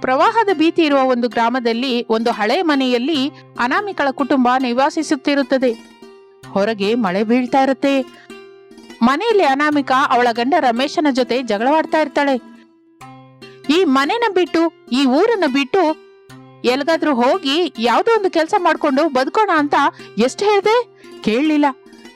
ಪ್ರವಾಹದ ಭೀತಿ ಇರುವ ಒಂದು ಗ್ರಾಮದಲ್ಲಿ ಒಂದು ಹಳೆ ಮನೆಯಲ್ಲಿ ಅನಾಮಿಕಳ ಕುಟುಂಬ ನಿವಾಸಿಸುತ್ತಿರುತ್ತದೆ. ಹೊರಗೆ ಮಳೆ ಬೀಳ್ತಾ ಇರುತ್ತೆ. ಮನೆಯಲ್ಲಿ ಅನಾಮಿಕ ಅವಳ ಗಂಡ ರಮೇಶನ ಜೊತೆ ಜಗಳವಾಡ್ತಾ ಇರ್ತಾಳೆ. ಈ ಮನೆನ ಬಿಟ್ಟು, ಈ ಊರನ್ನ ಬಿಟ್ಟು ಎಲ್ಗಾದ್ರೂ ಹೋಗಿ ಯಾವ್ದೋ ಒಂದು ಕೆಲಸ ಮಾಡ್ಕೊಂಡು ಬದುಕೋಣ ಅಂತ ಎಷ್ಟು ಹೇಳ್ದೆ? ಕೇಳಲಿಲ್ಲ.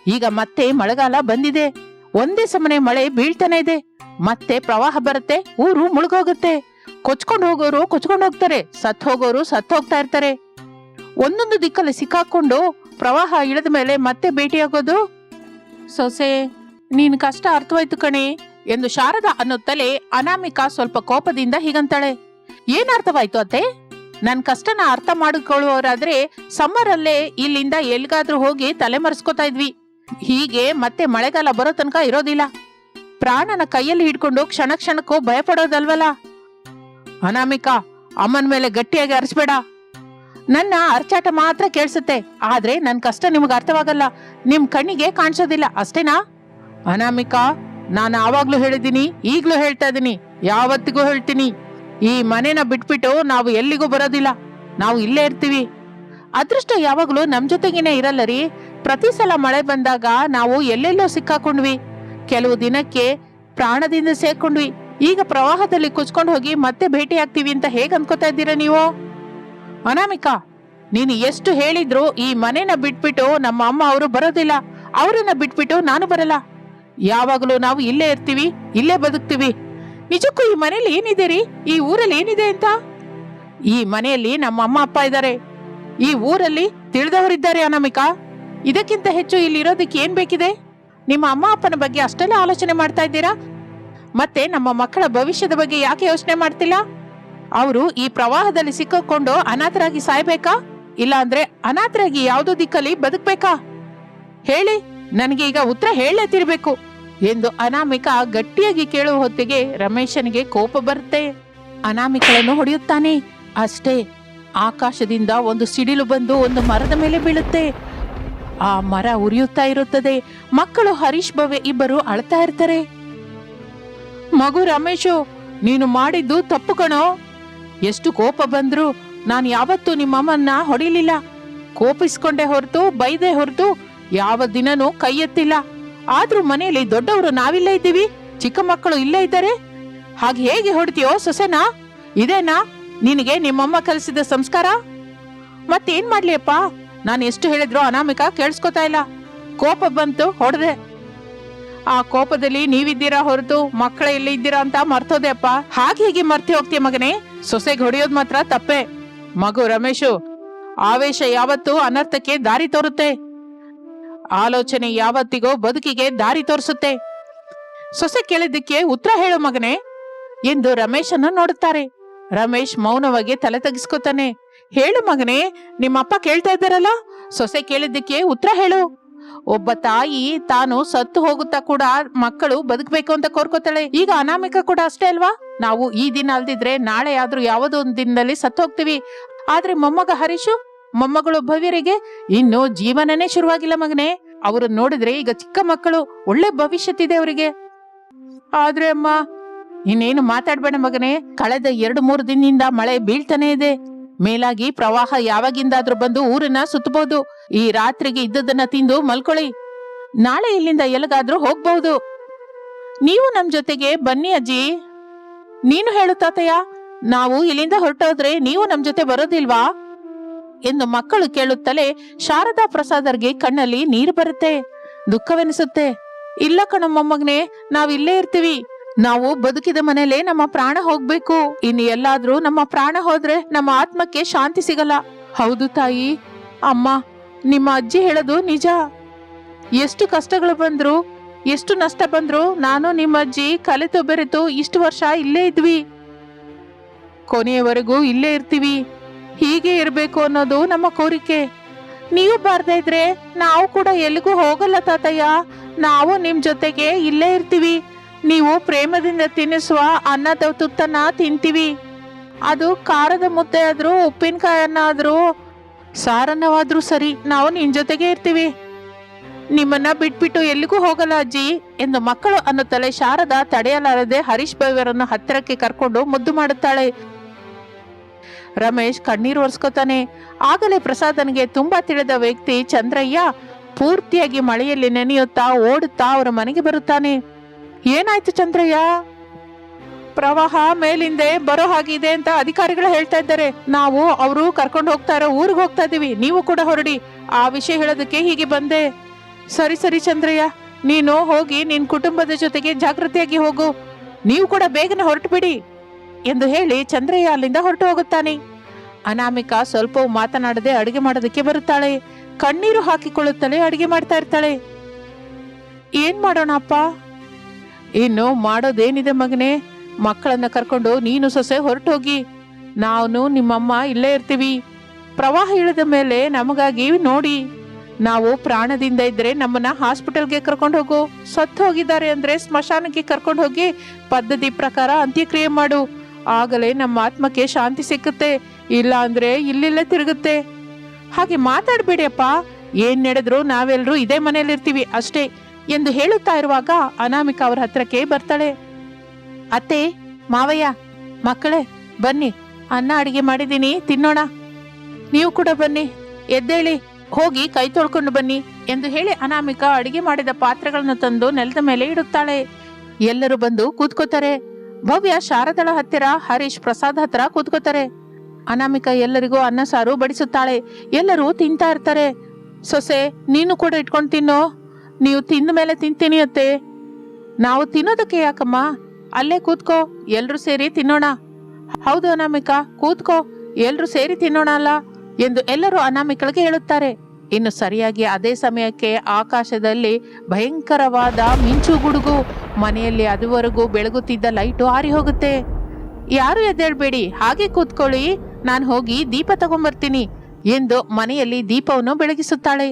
ಈಗ ಮತ್ತೆ ಮಳೆಗಾಲ ಬಂದಿದೆ. ಒಂದೇ ಸಮನೆ ಮಳೆ ಬೀಳ್ತಾನೆ ಇದೆ. ಮತ್ತೆ ಪ್ರವಾಹ ಬರುತ್ತೆ, ಊರು ಮುಳುಗೋಗುತ್ತೆ. ಕೊಚ್ಕೊಂಡು ಹೋಗೋರು ಕೊಚ್ಕೊಂಡು ಹೋಗ್ತಾರೆ. ಸತ್ ಹೋಗೋರು ಸತ್ ಹೋಗ್ತಾ ಇರ್ತಾರೆ. ಒಂದೊಂದು ದಿಕ್ಕಲ್ಲಿ ಸಿಕ್ಕಾಕೊಂಡು ಪ್ರವಾಹ ಇಳಿದ ಮೇಲೆ ಮತ್ತೆ ಭೇಟಿಯಾಗೋದು ಸೊಸೆ, ನೀನ್ ಕಷ್ಟ ಅರ್ಥವಾಯ್ತು ಕಣೆ ಎಂದು ಶಾರದ ಅನ್ನುತ್ತಲೇ ಅನಾಮಿಕ ಸ್ವಲ್ಪ ಕೋಪದಿಂದ ಹೀಗಂತಾಳೆ. ಏನ್ ಅರ್ಥವಾಯ್ತು ಅತ್ತೆ? ನನ್ ಕಷ್ಟನ ಅರ್ಥ ಮಾಡಿಕೊಳ್ಳುವವರಾದ್ರೆ ಸಮ್ಮರ್ ಅಲ್ಲೇ ಇಲ್ಲಿಂದ ಎಲ್ಗಾದ್ರೂ ಹೋಗಿ ತಲೆ ಮರೆಸ್ಕೋತಾ ಇದ್ವಿ. ಹೀಗೆ ಮತ್ತೆ ಮಳೆಗಾಲ ಬರೋ ತನಕ ಇರೋದಿಲ್ಲ. ಪ್ರಾಣನ ಕೈಯಲ್ಲಿ ಹಿಡ್ಕೊಂಡು ಕ್ಷಣ ಕ್ಷಣಕ್ಕೂ ಭಯ ಪಡೋದಲ್ವಲ್ಲ ಅನಾಮಿಕಾ, ಅಮ್ಮನ ಮೇಲೆ ಗಟ್ಟಿಯಾಗಿ ಅರ್ಸ್ಬೇಡ. ನನ್ನ ಅರ್ಚಾಟ ಮಾತ್ರ ಕೇಳಿಸುತ್ತೆ, ಆದ್ರೆ ನನ್ನ ಕಷ್ಟ ನಿಮ್ಗೆ ಅರ್ಥವಾಗಲ್ಲ. ನಿಮ್ ಕಣ್ಣಿಗೆ ಕಾಣಿಸೋದಿಲ್ಲ, ಅಷ್ಟೇನಾ? ಅನಾಮಿಕಾ, ನಾನು ಆವಾಗ್ಲೂ ಹೇಳಿದ್ದೀನಿ, ಈಗ್ಲೂ ಹೇಳ್ತಾ ಇದ್ದೀನಿ ಯಾವತ್ತಿಗೂ ಹೇಳ್ತೀನಿ. ಈ ಮನೆನ ಬಿಟ್ಬಿಟ್ಟು ನಾವು ಎಲ್ಲಿಗೂ ಬರೋದಿಲ್ಲ, ನಾವು ಇಲ್ಲೇ ಇರ್ತೀವಿ. ಅದೃಷ್ಟ ಯಾವಾಗ್ಲೂ ನಮ್ ಜೊತೆಗೇನೆ ಇರಲ್ಲ ರೀ. ಪ್ರತಿ ಸಲ ಮಳೆ ಬಂದಾಗ ನಾವು ಎಲ್ಲೆಲ್ಲೋ ಸಿಕ್ಕಾಕೊಂಡ್ವಿ. ಕೆಲವು ದಿನಕ್ಕೆ ಪ್ರಾಣದಿಂದ ಸೇರ್ಕೊಂಡ್ವಿ. ಈಗ ಪ್ರವಾಹದಲ್ಲಿ ಕುಚ್ಕೊಂಡು ಹೋಗಿ ಮತ್ತೆ ಭೇಟಿ ಆಗ್ತೀವಿ ಅಂತ ಹೇಗೆ ಅನ್ಕೋತಾ ಇದ್ದೀರಾ ನೀವು? ಅನಾಮಿಕಾ, ನೀನು ಎಷ್ಟು ಹೇಳಿದ್ರು ಈ ಮನೆನ ಬಿಟ್ಬಿಟ್ಟು ನಮ್ಮ ಅಮ್ಮ ಅವರು ಬರೋದಿಲ್ಲ. ಅವರನ್ನ ಬಿಟ್ಬಿಟ್ಟು ನಾನು ಬರಲ್ಲ. ಯಾವಾಗಲೂ ನಾವು ಇಲ್ಲೇ ಇರ್ತೀವಿ, ಇಲ್ಲೇ ಬದುಕ್ತೀವಿ. ನಿಜಕ್ಕೂ ಈ ಮನೇಲಿ ಏನಿದೆ ರೀ? ಈ ಊರಲ್ಲಿ ಏನಿದೆ ಅಂತ? ಈ ಮನೆಯಲ್ಲಿ ನಮ್ಮ ಅಮ್ಮ, ಅಪ್ಪ ಇದ್ದಾರೆ. ಈ ಊರಲ್ಲಿ ತಿಳಿದವರಿದ್ದಾರೆ ಅನಾಮಿಕಾ. ಇದಕ್ಕಿಂತ ಹೆಚ್ಚು ಇಲ್ಲಿ ಇರೋದಕ್ಕೆ ಏನ್ ಬೇಕಿದೆ? ನಿಮ್ಮ ಅಮ್ಮ, ಅಪ್ಪನ ಬಗ್ಗೆ ಅಷ್ಟೆಲ್ಲ ಆಲೋಚನೆ ಮಾಡ್ತಾ ಇದ್ದೀರಾ? ಮತ್ತೆ ನಮ್ಮ ಮಕ್ಕಳ ಭವಿಷ್ಯದ ಬಗ್ಗೆ ಯಾಕೆ ಯೋಚನೆ ಮಾಡ್ತಿಲ್ಲ? ಅವರು ಈ ಪ್ರವಾಹದಲ್ಲಿ ಸಿಕ್ಕಿಕೊಂಡು ಅನಾಥರಾಗಿ ಸಾಯ್ಬೇಕಾ? ಇಲ್ಲ ಅಂದ್ರೆ ಅನಾಥರಾಗಿ ಯಾವುದೋ ದಿಕ್ಕಲ್ಲಿ ಬದುಕ್ಬೇಕಾ? ಹೇಳಿ, ನನಗೆ ಈಗ ಉತ್ತರ ಹೇಳೇ ತಿರ್ಬೇಕು ಎಂದು ಅನಾಮಿಕ ಗಟ್ಟಿಯಾಗಿ ಕೇಳುವ ಹೊತ್ತಿಗೆ ರಮೇಶನಿಗೆ ಕೋಪ ಬರುತ್ತೆ. ಅನಾಮಿಕಳನ್ನು ಹೊಡೆಯುತ್ತಾನೆ. ಅಷ್ಟೇ, ಆಕಾಶದಿಂದ ಒಂದು ಸಿಡಿಲು ಬಂದು ಒಂದು ಮರದ ಮೇಲೆ ಬೀಳುತ್ತೆ. ಆ ಮರ ಉರಿಯುತ್ತಾ ಇರುತ್ತದೆ. ಮಕ್ಕಳು ಹರೀಶ್ ಭವ್ಯ ಇಬ್ಬರು ಅಳ್ತಾ ಇರ್ತಾರೆ. ಮಗು ರಮೇಶು, ನೀನು ಮಾಡಿದ್ದು ತಪ್ಪು ಕಣೋ. ಎಷ್ಟು ಕೋಪ ಬಂದ್ರು ನಾನು ಯಾವತ್ತೂ ನಿಮ್ಮಮ್ಮನ್ನ ಹೊಡಿಲಿಲ್ಲ. ಕೋಪಿಸ್ಕೊಂಡೆ ಹೊರತು, ಬೈದೆ ಹೊರತು ಯಾವ ದಿನನೂ ಕೈ ಎತ್ತಿಲ್ಲ ಆದ್ರೂ ಮನೆಯಲ್ಲಿ ದೊಡ್ಡವರು ನಾವಿಲ್ಲೇ ಇದ್ದೀವಿ, ಚಿಕ್ಕ ಮಕ್ಕಳು ಇಲ್ಲೇ ಇದ್ದಾರೆ. ಹಾಗೆ ಹೇಗೆ ಹೊಡಿತೀಯೋ ಸೊಸೆನಾ? ಇದೇನಾ? ನಿನಗೆ ನಿಮ್ಮಮ್ಮ ಕಲಿಸಿದ ಸಂಸ್ಕಾರ? ಮತ್ತೇನ್ ಮಾಡ್ಲಿಯಪ್ಪ ನಾನು ಎಷ್ಟು ಹೇಳಿದ್ರು ಅನಾಮಿಕ ಕೇಳಿಸ್ಕೊತಾ ಇಲ್ಲ. ಕೋಪ ಬಂತು, ಹೊಡೆದೆ. ಆ ಕೋಪದಲ್ಲಿ ನೀವಿದ್ದೀರಾ ಹೊರತು ಮಕ್ಕಳ ಎಲ್ಲಿ ಇದ್ದೀರಾ ಅಂತ ಮರ್ತೋದೆ ಅಪ್ಪ. ಹಾಗೆ ಹೀಗೆ ಮರ್ತಿ ಹೋಗ್ತೀಯ ಮಗನೇ? ಸೊಸೆಗೆ ಹೊಡೆಯೋದ್ ಮಾತ್ರ ತಪ್ಪೆ. ಮಗು ರಮೇಶು, ಆವೇಶ ಯಾವತ್ತೂ ಅನರ್ಥಕ್ಕೆ ದಾರಿ ತೋರುತ್ತೆ. ಆಲೋಚನೆ ಯಾವತ್ತಿಗೋ ಬದುಕಿಗೆ ದಾರಿ ತೋರಿಸುತ್ತೆ. ಸೊಸೆ ಕೇಳಿದ್ದಕ್ಕೆ ಉತ್ತರ ಹೇಳು ಮಗನೇ. ಎಂದು ರಮೇಶನ್ನ ನೋಡುತ್ತಾರೆ. ರಮೇಶ್ ಮೌನವಾಗಿ ತಲೆ ತಗ್ಸ್ಕೊತಾನೆ. ಹೇಳು ಮಗನೇ, ನಿಮ್ಮಪ್ಪ ಕೇಳ್ತಾ ಇದ್ದಾರಲ್ಲ? ಸೊಸೆ ಕೇಳಿದ್ದಕ್ಕೆ ಉತ್ತರ ಹೇಳು. ಒಬ್ಬ ತಾಯಿ ತಾನು ಸತ್ತು ಹೋಗುತ್ತಾ ಕೂಡ ಮಕ್ಕಳು ಬದುಕಬೇಕು ಅಂತ ಕೋರ್ಕೋತಾಳೆ. ಈಗ ಅನಾಮಿಕ ಕೂಡ ಅಷ್ಟೇ ಅಲ್ವಾ? ನಾವು ಈ ದಿನ ಅಲ್ದಿದ್ರೆ ನಾಳೆ ಆದ್ರೂ ಯಾವುದೋ ಒಂದು ದಿನದಲ್ಲಿ ಸತ್ತು ಹೋಗ್ತೀವಿ. ಆದ್ರೆ ಮೊಮ್ಮಗ ಹರೀಶು, ಮೊಮ್ಮಗಳು ಭವ್ಯರಿಗೆ ಇನ್ನು ಜೀವನನೇ ಶುರುವಾಗಿಲ್ಲ ಮಗನೇ. ಅವರು ನೋಡಿದ್ರೆ ಈಗ ಚಿಕ್ಕ ಮಕ್ಕಳು, ಒಳ್ಳೆ ಭವಿಷ್ಯತ್ತಿದೆ ಅವರಿಗೆ. ಆದ್ರೆ ಅಮ್ಮ, ಇನ್ನೇನು ಮಾತಾಡ್ಬೇಡ ಮಗನೇ. ಕಳೆದ ಎರಡು ಮೂರು ದಿನದಿಂದ ಮಳೆ ಬೀಳ್ತಾನೆ ಇದೆ. ಮೇಲಾಗಿ ಪ್ರವಾಹ ಯಾವಾಗಿಂದಾದ್ರೂ ಬಂದು ಊರನ್ನ ಸುತ್ತಬಹುದು. ಈ ರಾತ್ರಿಗೆ ಇದ್ದದನ್ನ ತಿಂದು ಮಲ್ಕೊಳ್ಳಿ. ನಾಳೆ ಇಲ್ಲಿಂದ ಎಲ್ಲಿಗಾದ್ರೂ ಹೋಗ್ಬಹುದು. ನೀವು ನಮ್ ಜೊತೆಗೆ ಬನ್ನಿ ಅಜ್ಜಿ. ನೀನು ಹೇಳು ನಾವು ಇಲ್ಲಿಂದ ಹೊರಟೋದ್ರೆ ನೀವು ನಮ್ ಜೊತೆ ಬರೋದಿಲ್ವಾ? ಎಂದು ಮಕ್ಕಳು ಕೇಳುತ್ತಲೇ ಶಾರದಾ ಪ್ರಸಾದರ್ಗೆ ಕಣ್ಣಲ್ಲಿ ನೀರು ಬರುತ್ತೆ. ದುಃಖವೆನಿಸುತ್ತೆ. ಇಲ್ಲ ಕಣ ಮೊಮ್ಮಗ್ನೆ ನಾವ್ ಇಲ್ಲೇ ಇರ್ತೀವಿ. ನಾವು ಬದುಕಿದ ಮನೇಲೆ ನಮ್ಮ ಪ್ರಾಣ ಹೋಗ್ಬೇಕು. ಇನ್ನು ಎಲ್ಲಾದ್ರೂ ನಮ್ಮ ಪ್ರಾಣ ಹೋದ್ರೆ ನಮ್ಮ ಆತ್ಮಕ್ಕೆ ಶಾಂತಿ ಸಿಗಲ್ಲ. ಹೌದು ತಾಯಿ. ಅಮ್ಮ, ನಿಮ್ಮ ಅಜ್ಜಿ ಹೇಳೋದು ನಿಜ. ಎಷ್ಟು ಕಷ್ಟಗಳು ಬಂದ್ರು, ಎಷ್ಟು ನಷ್ಟ ಬಂದ್ರು ನಾನು ನಿಮ್ಮ ಅಜ್ಜಿ ಕಲೆತು ಬೆರೆತು ಇಷ್ಟು ವರ್ಷ ಇಲ್ಲೇ ಇದ್ವಿ. ಕೊನೆಯವರೆಗೂ ಇಲ್ಲೇ ಇರ್ತೀವಿ. ಹೀಗೆ ಇರಬೇಕು ಅನ್ನೋದು ನಮ್ಮ ಕೋರಿಕೆ. ನೀವು ಬಾರ್ದೇ ಇದ್ರೆ ನಾವು ಕೂಡ ಎಲ್ಲಿಗೂ ಹೋಗಲ್ಲ ತಾತಯ್ಯ. ನಾವು ನಿಮ್ ಜೊತೆಗೆ ಇಲ್ಲೇ ಇರ್ತೀವಿ. ನೀವು ಪ್ರೇಮದಿಂದ ತಿನ್ನಿಸುವ ಅನ್ನದ ತುತ್ತನ್ನ ತಿಂತೀವಿ. ಅದು ಖಾರದ ಮುದ್ದೆ ಆದ್ರೂ, ಉಪ್ಪಿನಕಾಯನ್ನಾದ್ರೂ ಸಾರನ್ನವಾದ್ರೂ ಸರಿ ನಾವು ನಿನ್ ಜೊತೆಗೆ ಇರ್ತೀವಿ. ನಿಮ್ಮನ್ನ ಬಿಟ್ಬಿಟ್ಟು ಎಲ್ಲಿಗೂ ಹೋಗಲ್ಲ ಅಜ್ಜಿ ಎಂದು ಮಕ್ಕಳು ಅನ್ನುತ್ತಲೆ ಶಾರದ ತಡೆಯಲಾರದೆ ಹರೀಶ್ ಭವ್ಯರನ್ನು ಹತ್ತಿರಕ್ಕೆ ಕರ್ಕೊಂಡು ಮುದ್ದು ಮಾಡುತ್ತಾಳೆ. ರಮೇಶ್ ಕಣ್ಣೀರು ಒರೆಸ್ಕೋತಾನೆ. ಆಗಲೇ ಪ್ರಸಾದನಿಗೆ ತುಂಬಾ ತಿಳಿದ ವ್ಯಕ್ತಿ ಚಂದ್ರಯ್ಯ ಪೂರ್ತಿಯಾಗಿ ಮಳೆಯಲ್ಲಿ ನೆನೆಯುತ್ತಾ ಓಡುತ್ತಾ ಅವರ ಮನೆಗೆ ಬರುತ್ತಾನೆ. ಏನಾಯ್ತು ಚಂದ್ರಯ್ಯ? ಪ್ರವಾಹ ಮೇಲಿಂದೆ ಬರೋ ಹಾಗಿದೆ ಅಂತ ಅಧಿಕಾರಿಗಳು ಹೇಳ್ತಾ ಇದ್ದಾರೆ. ನಾವು ಅವರು ಕರ್ಕೊಂಡು ಹೋಗ್ತಾ ಇರೋ ಊರಿಗೆ ಹೋಗ್ತಾ ಇದೀವಿ. ನೀವು ಕೂಡ ಹೊರಡಿ. ಆ ವಿಷಯ ಹೇಳೋದಕ್ಕೆ ಹೀಗೆ ಬಂದೆ. ಸರಿ ಸರಿ ಚಂದ್ರಯ್ಯ. ನೀನು ಹೋಗಿ ನಿನ್ ಕುಟುಂಬದ ಜೊತೆಗೆ ಜಾಗೃತಿಯಾಗಿ ಹೋಗು. ನೀವು ಕೂಡ ಬೇಗನೆ ಹೊರಟು ಬಿಡಿ ಎಂದು ಹೇಳಿ ಚಂದ್ರಯ್ಯ ಅಲ್ಲಿಂದ ಹೊರಟು ಹೋಗುತ್ತಾನೆ. ಅನಾಮಿಕಾ ಸ್ವಲ್ಪವೂ ಮಾತನಾಡದೆ ಅಡುಗೆ ಮಾಡೋದಕ್ಕೆ ಬರುತ್ತಾಳೆ. ಕಣ್ಣೀರು ಹಾಕಿಕೊಳ್ಳುತ್ತಲೇ ಅಡುಗೆ ಮಾಡ್ತಾ ಇರ್ತಾಳೆ. ಏನ್ ಮಾಡೋಣ ಅಪ್ಪ ಇನ್ನು ಮಾಡೋದೇನಿದೆ ಮಗನೇ? ಮಕ್ಕಳನ್ನ ಕರ್ಕೊಂಡು ನೀನು ಸೊಸೆ ಹೊರಟೋಗಿ. ನಾವು ನಿಮ್ಮಮ್ಮ ಇಲ್ಲೇ ಇರ್ತೀವಿ. ಪ್ರವಾಹ ಇಳಿದ ಮೇಲೆ ನಮಗಾಗಿ ನೋಡಿ. ನಾವು ಪ್ರಾಣದಿಂದ ಇದ್ರೆ ನಮ್ಮನ್ನ ಹಾಸ್ಪಿಟಲ್ಗೆ ಕರ್ಕೊಂಡು ಹೋಗು. ಸತ್ತು ಹೋಗಿದ್ದಾರೆ ಅಂದ್ರೆ ಸ್ಮಶಾನಕ್ಕೆ ಕರ್ಕೊಂಡು ಹೋಗಿ ಪದ್ಧತಿ ಪ್ರಕಾರ ಅಂತ್ಯಕ್ರಿಯೆ ಮಾಡು. ಆಗಲೇ ನಮ್ಮ ಆತ್ಮಕ್ಕೆ ಶಾಂತಿ ಸಿಕ್ಕುತ್ತೆ. ಇಲ್ಲ ಅಂದ್ರೆ ಇಲ್ಲಿಲ್ಲ ತಿರುಗುತ್ತೆ. ಹಾಗೆ ಮಾತಾಡ್ಬೇಡಿಯಪ್ಪ ಏನ್ ನಡೆದ್ರು ನಾವೆಲ್ಲರೂ ಇದೇ ಮನೇಲಿ ಇರ್ತೀವಿ ಅಷ್ಟೇ. ಎಂದು ಹೇಳುತ್ತಾ ಇರುವಾಗ ಅನಾಮಿಕಾ ಅವ್ರ ಹತ್ರಕ್ಕೆ ಬರ್ತಾಳೆ. ಅತ್ತೆ, ಮಾವಯ್ಯ, ಮಕ್ಕಳೇ, ಬನ್ನಿ, ಅನ್ನ ಅಡಿಗೆ ಮಾಡಿದ್ದೀನಿ, ತಿನ್ನೋಣ. ನೀವು ಕೂಡ ಬನ್ನಿ, ಎದ್ದೇಳಿ, ಹೋಗಿ ಕೈ ತೊಳ್ಕೊಂಡು ಬನ್ನಿ ಎಂದು ಹೇಳಿ ಅನಾಮಿಕಾ ಅಡಿಗೆ ಮಾಡಿದ ಪಾತ್ರೆಗಳನ್ನು ತಂದು ನೆಲದ ಮೇಲೆ ಇಡುತ್ತಾಳೆ. ಎಲ್ಲರೂ ಬಂದು ಕೂತ್ಕೋತಾರೆ. ಭವ್ಯ ಶಾರದಳ ಹತ್ತಿರ ಹರೀಶ್ ಪ್ರಸಾದ್ ಹತ್ರ ಕೂತ್ಕೋತಾರೆ. ಅನಾಮಿಕಾ ಎಲ್ಲರಿಗೂ ಅನ್ನ ಸಾರು ಬಡಿಸುತ್ತಾಳೆ. ಎಲ್ಲರೂ ತಿಂತಾ ಇರ್ತಾರೆ. ಸೊಸೆ, ನೀನು ಕೂಡ ಇಟ್ಕೊಂಡು ತಿನ್ನು. ನೀವು ತಿಂದ ಮೇಲೆ ತಿಂತೀನಿ ಅತ್ತೆ. ನಾವು ತಿನ್ನೋದಕ್ಕೆ ಯಾಕಮ್ಮ? ಅಲ್ಲೇ ಕೂತ್ಕೋ, ಎಲ್ರು ಸೇರಿ ತಿನ್ನೋಣ. ಹೌದು ಅನಾಮಿಕಾ, ಕೂತ್ಕೋ, ಎಲ್ರು ಸೇರಿ ತಿನ್ನೋಣ ಅಲ್ಲ ಎಂದು ಎಲ್ಲರೂ ಅನಾಮಿಕಳಿಗೆ ಹೇಳುತ್ತಾರೆ. ಇನ್ನು ಸರಿಯಾಗಿ ಅದೇ ಸಮಯಕ್ಕೆ ಆಕಾಶದಲ್ಲಿ ಭಯಂಕರವಾದ ಮಿಂಚು ಗುಡುಗು, ಮನೆಯಲ್ಲಿ ಅದುವರೆಗೂ ಬೆಳಗುತ್ತಿದ್ದ ಲೈಟು ಆರಿ ಹೋಗುತ್ತೆ. ಯಾರು ಎದ್ದೇಳ್ಬೇಡಿ, ಹಾಗೆ ಕೂತ್ಕೊಳ್ಳಿ, ನಾನು ಹೋಗಿ ದೀಪ ತಗೊಂಬರ್ತೀನಿ ಎಂದು ಮನೆಯಲ್ಲಿ ದೀಪವನ್ನು ಬೆಳಗಿಸುತ್ತಾಳೆ.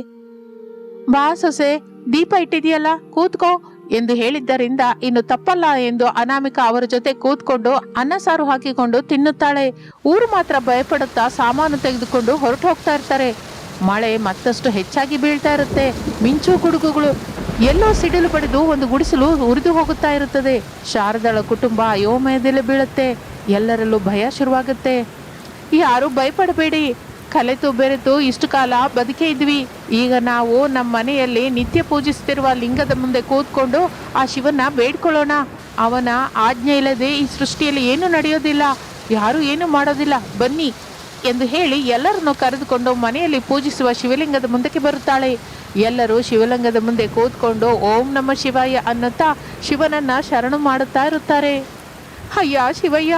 ಬಾ ಸೊಸೆ ದೀಪ ಇಟ್ಟಿದೆಯಲ್ಲ? ಕೂತ್ಕೋ ಎಂದು ಹೇಳಿದ್ದರಿಂದ ಇನ್ನು ತಪ್ಪಲ್ಲ ಎಂದು ಅನಾಮಿಕಾ ಅವರ ಜೊತೆ ಕೂತ್ಕೊಂಡು ಅನ್ನ ಸಾರು ಹಾಕಿಕೊಂಡು ತಿನ್ನುತ್ತಾಳೆ. ಊರು ಮಾತ್ರ ಭಯಪಡುತ್ತಾ ಸಾಮಾನು ತೆಗೆದುಕೊಂಡು ಹೊರಟು ಹೋಗ್ತಾ ಇರ್ತಾರೆ. ಮಳೆ ಮತ್ತಷ್ಟು ಹೆಚ್ಚಾಗಿ ಬೀಳ್ತಾ ಇರುತ್ತೆ. ಮಿಂಚು ಗುಡುಗುಗಳು. ಎಲ್ಲೋ ಸಿಡಿಲು ಪಡೆದು ಒಂದು ಗುಡಿಸಲು ಉರಿದು ಹೋಗುತ್ತಾ ಇರುತ್ತದೆ. ಶಾರದಳ ಕುಟುಂಬ ಅಯೋಮಯದಲ್ಲಿ ಬೀಳುತ್ತೆ. ಎಲ್ಲರಲ್ಲೂ ಭಯ ಶುರುವಾಗುತ್ತೆ. ಯಾರು ಭಯಪಡಬೇಡಿ. ಕಲೆತು ಬೆರೆತು ಇಷ್ಟು ಕಾಲ ಬದುಕೇ ಇದ್ವಿ. ಈಗ ನಾವು ನಮ್ಮ ಮನೆಯಲ್ಲಿ ನಿತ್ಯ ಪೂಜಿಸ್ತಿರುವ ಲಿಂಗದ ಮುಂದೆ ಕೂತ್ಕೊಂಡು ಆ ಶಿವನ ಬೇಡ್ಕೊಳ್ಳೋಣ. ಅವನ ಆಜ್ಞೆ ಇಲ್ಲದೆ ಈ ಸೃಷ್ಟಿಯಲ್ಲಿ ಏನು ನಡೆಯೋದಿಲ್ಲ. ಯಾರು ಏನು ಮಾಡೋದಿಲ್ಲ. ಬನ್ನಿ ಎಂದು ಹೇಳಿ ಎಲ್ಲರನ್ನು ಕರೆದುಕೊಂಡು ಮನೆಯಲ್ಲಿ ಪೂಜಿಸುವ ಶಿವಲಿಂಗದ ಮುಂದಕ್ಕೆ ಬರುತ್ತಾಳೆ. ಎಲ್ಲರೂ ಶಿವಲಿಂಗದ ಮುಂದೆ ಕೂತ್ಕೊಂಡು ಓಂ ನಮ ಶಿವಯ್ಯ ಅನ್ನುತ್ತಾ ಶಿವನನ್ನ ಶರಣು ಮಾಡುತ್ತಾ ಇರುತ್ತಾರೆ. ಅಯ್ಯ ಶಿವಯ್ಯ,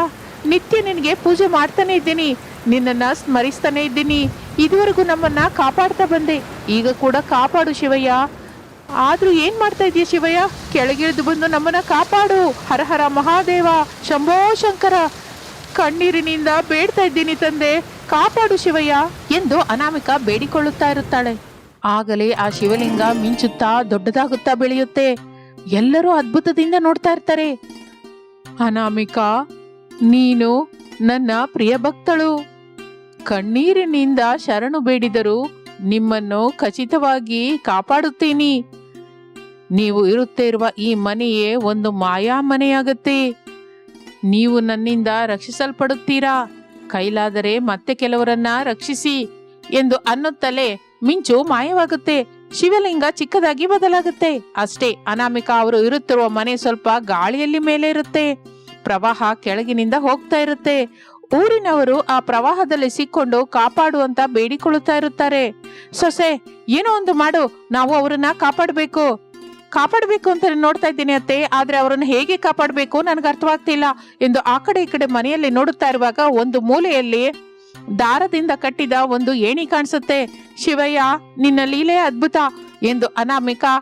ನಿತ್ಯ ನಿನಗೆ ಪೂಜೆ ಮಾಡ್ತಾನೆ ಇದ್ದೀನಿ. ನಿನ್ನನ್ನ ಸ್ಮರಿಸ್ತಾನೆ ಇದ್ದೀನಿ. ಇದುವರೆಗೂ ನಮ್ಮನ್ನ ಕಾಪಾಡ್ತಾ ಬಂದೆ. ಈಗ ಕೂಡ ಕಾಪಾಡು ಶಿವಯ್ಯ. ಆದರೂ ಏನು ಮಾಡ್ತಾ ಇದೀಯ ಶಿವಯ್ಯ? ಕೆಳಗಿಳಿದು ಬಂದು ನಮ್ಮನ್ನ ಕಾಪಾಡು. ಹರ ಹರ ಮಹಾದೇವ. ಶಂಭೋ ಶಂಕರ. ಕಣ್ಣೀರಿನಿಂದ ಬೇಡ್ತಾ ಇದ್ದೀನಿ ತಂದೆ. ಕಾಪಾಡು ಶಿವಯ್ಯ. ಎಂದು ಅನಾಮಿಕ ಬೇಡಿಕೊಳ್ಳುತ್ತಾ ಇರುತ್ತಾಳೆ. ಆಗಲೇ ಆ ಶಿವಲಿಂಗ ಮಿಂಚುತ್ತಾ ದೊಡ್ಡದಾಗುತ್ತಾ ಬೆಳೆಯುತ್ತೆ. ಎಲ್ಲರೂ ಅದ್ಭುತದಿಂದ ನೋಡ್ತಾ ಇರ್ತಾರೆ. ಅನಾಮಿಕಾ, ನೀನು ನನ್ನ ಪ್ರಿಯ ಭಕ್ತಳು, ಕಣ್ಣೀರಿನಿಂದ ಶರಣು ಬೇಡಿದರು ನಿಮ್ಮನ್ನು ಖಚಿತವಾಗಿ ಕಾಪಾಡುತ್ತೀನಿ. ನೀವು ಇರುತ್ತಿರುವ ಈ ಮನೆಯೇ ಒಂದು ಮಾಯಾ ಮನೆಯಾಗತ್ತೆ. ನೀವು ನನ್ನಿಂದ ರಕ್ಷಿಸಲ್ಪಡುತ್ತೀರಾ? ಕೈಲಾದರೆ ಮತ್ತೆ ಕೆಲವರನ್ನ ರಕ್ಷಿಸಿ ಎಂದು ಅನ್ನುತ್ತಲೇ ಮಿಂಚು ಮಾಯವಾಗುತ್ತೆ. ಶಿವಲಿಂಗ ಚಿಕ್ಕದಾಗಿ ಬದಲಾಗುತ್ತೆ. ಅಷ್ಟೇ ಅನಾಮಿಕಾ ಅವರು ಇರುತ್ತಿರುವ ಮನೆ ಸ್ವಲ್ಪ ಗಾಳಿಯಲ್ಲಿ ಮೇಲೆ ಇರುತ್ತೆ. ಪ್ರವಾಹ ಕೆಳಗಿನಿಂದ ಹೋಗ್ತಾ ಇರುತ್ತೆ. ಊರಿನವರು ಆ ಪ್ರವಾಹದಲ್ಲಿ ಸಿಕ್ಕೊಂಡು ಕಾಪಾಡುವಂತ ಬೇಡಿಕೊಳ್ಳುತ್ತಾ ಇರುತ್ತಾರೆ. ಸೊಸೆ, ಏನೋ ಒಂದು ಮಾಡು, ನಾವು ಅವರನ್ನ ಕಾಪಾಡಬೇಕು. ಕಾಪಾಡಬೇಕು ಅಂತ ನೋಡ್ತಾ ಇದ್ದೀನಿ ಅತ್ತೆ, ಆದ್ರೆ ಅವರನ್ನು ಹೇಗೆ ಕಾಪಾಡಬೇಕು ನನಗೆ ಅರ್ಥವಾಗ್ತಿಲ್ಲ ಎಂದು ಆ ಕಡೆ ಈ ಕಡೆ ಮನೆಯಲ್ಲಿ ನೋಡುತ್ತಾ ಇರುವಾಗ ಒಂದು ಮೂಲೆಯಲ್ಲಿ ದಾರದಿಂದ ಕಟ್ಟಿದ ಒಂದು ಏಣಿ ಕಾಣಿಸುತ್ತೆ. ಶಿವಯ್ಯ, ನಿನ್ನ ಲೀಲೆ ಅದ್ಭುತ ಎಂದು ಅನಾಮಿಕಾ